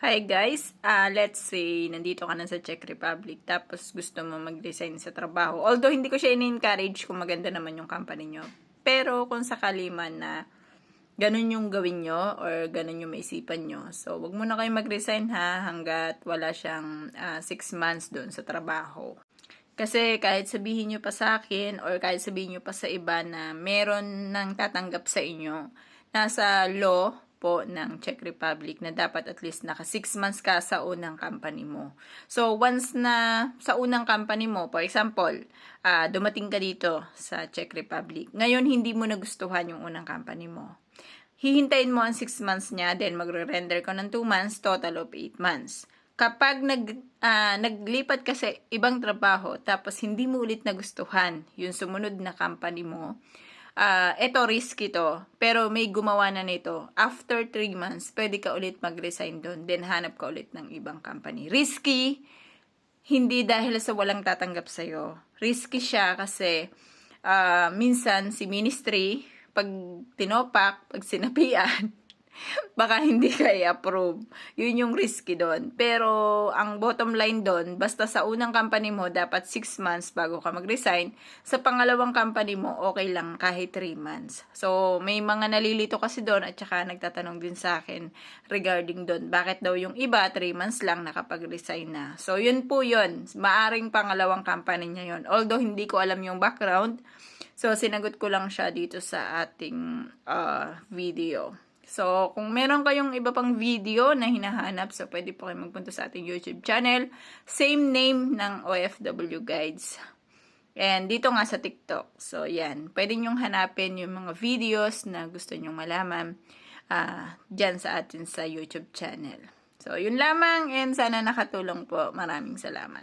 Hi guys, Ah, let's say nandito ka na sa Czech Republic tapos gusto mo mag-resign sa trabaho. Although hindi ko siya in-encourage kung maganda naman yung company nyo. Pero kung sakali man na ganun yung gawin nyo or ganun yung maisipan nyo. So, wag muna kayo mag-resign ha hanggat wala siyang 6 months doon sa trabaho. Kasi kahit sabihin nyo pa sa akin or kahit sabihin nyo pa sa iba na meron nang tatanggap sa inyo, nasa law po ng Czech Republic na dapat at least naka 6 months ka sa unang company mo. So, once na sa unang company mo, for example, ah, dumating ka dito sa Czech Republic, ngayon hindi mo nagustuhan yung unang company mo. Hihintayin mo ang 6 months niya, then magre-render ka ng 2 months, total of 8 months. Kapag nag, ah, naglipat ka sa ibang trabaho, tapos hindi mo ulit nagustuhan yung sumunod na company mo, ah eto risky to, pero may gumawa na nito. After 3 months, pwede ka ulit mag-resign doon, then hanap ka ulit ng ibang company. Risky, hindi dahil sa walang tatanggap sa'yo. Risky siya kasi ah, minsan si ministry, pag tinopak, pag sinapian, baka hindi ka i-approve. Yun yung risky doon. Pero ang bottom line doon, basta sa unang company mo, dapat 6 months bago ka mag-resign. Sa pangalawang company mo, okay lang kahit 3 months. So, may mga nalilito kasi doon at saka nagtatanong din sa akin regarding doon. Bakit daw yung iba, 3 months lang nakapag-resign na. So, yun po yun. Maaring pangalawang company niya yun. Although, hindi ko alam yung background. So, sinagot ko lang siya dito sa ating uh, video. So, kung meron kayong iba pang video na hinahanap, so pwede po kayo magpunta sa ating YouTube channel. Same name ng OFW Guides. And dito nga sa TikTok. So, yan. Pwede nyong hanapin yung mga videos na gusto nyong malaman ah dyan sa atin sa YouTube channel. So, yun lamang and sana nakatulong po. Maraming salamat.